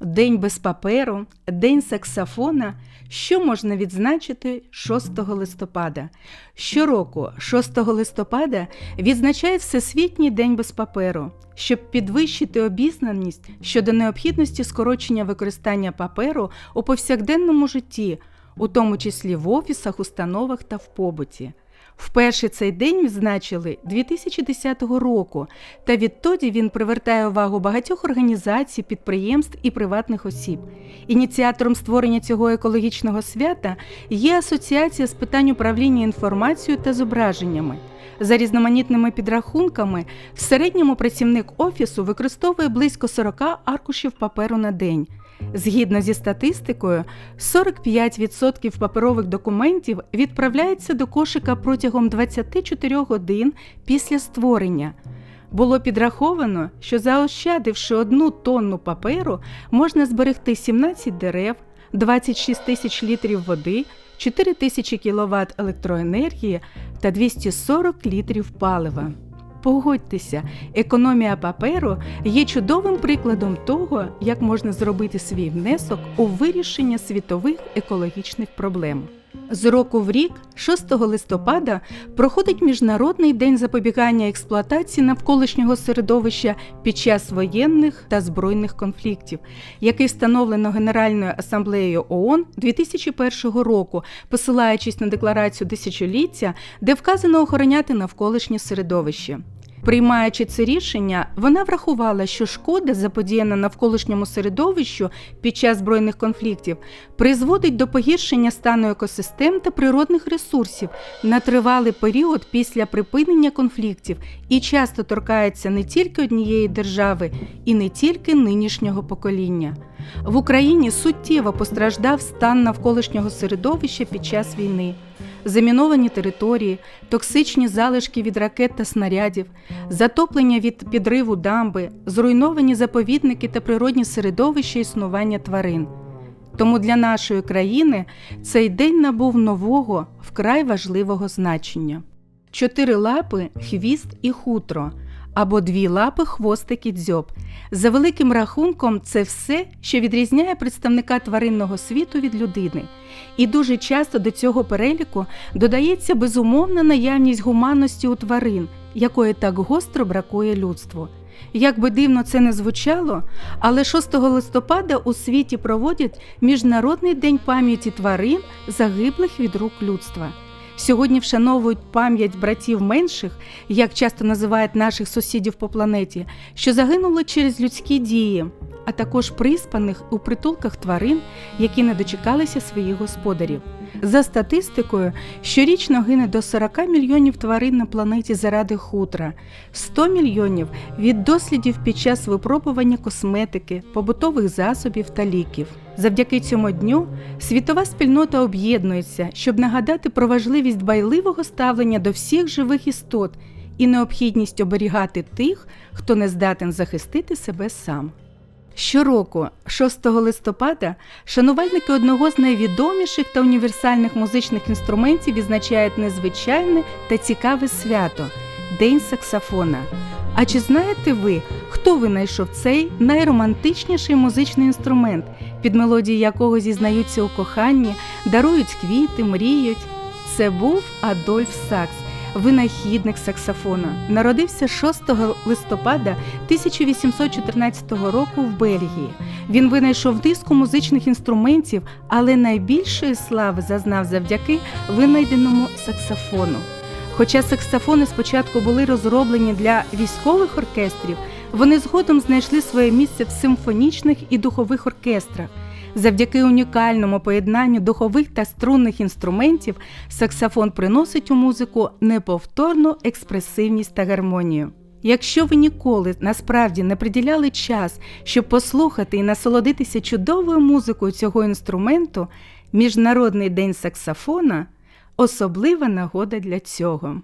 День без паперу, День саксофона. Що можна відзначити 6 листопада? Щороку, 6 листопада, відзначає Всесвітній день без паперу, щоб підвищити обізнаність щодо необхідності скорочення використання паперу у повсякденному житті, у тому числі в офісах, установах та в побуті. Вперше цей день відзначили 2010 року, та відтоді він привертає увагу багатьох організацій, підприємств і приватних осіб. Ініціатором створення цього екологічного свята є Асоціація з питань управління інформацією та зображеннями. За різноманітними підрахунками, в середньому працівник офісу використовує близько 40 аркушів паперу на день. Згідно зі статистикою, 45% паперових документів відправляється до кошика протягом 24 годин після створення. Було підраховано, що заощадивши одну тонну паперу, можна зберегти 17 дерев, 26 тисяч літрів води, 4 тисячі кВт електроенергії та 240 літрів палива. Погодьтеся, економія паперу є чудовим прикладом того, як можна зробити свій внесок у вирішення світових екологічних проблем. З року в рік, 6 листопада, проходить Міжнародний день запобігання експлуатації навколишнього середовища під час воєнних та збройних конфліктів, який встановлено Генеральною асамблеєю ООН 2001 року, посилаючись на декларацію тисячоліття, де вказано охороняти навколишнє середовище. Приймаючи це рішення, вона врахувала, що шкода, заподіяна навколишньому середовищу під час збройних конфліктів, призводить до погіршення стану екосистем та природних ресурсів на тривалий період після припинення конфліктів і часто торкається не тільки однієї держави і не тільки нинішнього покоління. В Україні суттєво постраждав стан навколишнього середовища під час війни. Заміновані території, токсичні залишки від ракет та снарядів, затоплення від підриву дамби, зруйновані заповідники та природні середовища існування тварин. Тому для нашої країни цей день набув нового, вкрай важливого значення: чотири лапи, хвіст і хутро, або дві лапи, хвостик і дзьоб. За великим рахунком, це все, що відрізняє представника тваринного світу від людини. І дуже часто до цього переліку додається безумовна наявність гуманності у тварин, якої так гостро бракує людству. Як би дивно це не звучало, але 6 листопада у світі проводять Міжнародний день пам'яті тварин, загиблих від рук людства. Сьогодні вшановують пам'ять братів менших, як часто називають наших сусідів по планеті, що загинули через людські дії, а також приспаних у притулках тварин, які не дочекалися своїх господарів. За статистикою, щорічно гине до 40 мільйонів тварин на планеті заради хутра, 100 мільйонів від дослідів під час випробування косметики, побутових засобів та ліків. Завдяки цьому дню світова спільнота об'єднується, щоб нагадати про важливість байливого ставлення до всіх живих істот і необхідність оберігати тих, хто не здатен захистити себе сам. Щороку, 6 листопада, шанувальники одного з найвідоміших та універсальних музичних інструментів відзначають незвичайне та цікаве свято День саксофона. А чи знаєте ви, хто винайшов цей найромантичніший музичний інструмент, під мелодії якого зізнаються у коханні, дарують квіти, мріють? Це був Адольф Сакс, винахідник саксофона. Народився 6 листопада 1814 року в Бельгії. Він винайшов диску музичних інструментів, але найбільшої слави зазнав завдяки винайденому саксофону. Хоча саксофони спочатку були розроблені для військових оркестрів, вони згодом знайшли своє місце в симфонічних і духових оркестрах. Завдяки унікальному поєднанню духових та струнних інструментів саксофон приносить у музику неповторну експресивність та гармонію. Якщо ви ніколи насправді не приділяли час, щоб послухати і насолодитися чудовою музикою цього інструменту, Міжнародний день саксофона особлива нагода для цього.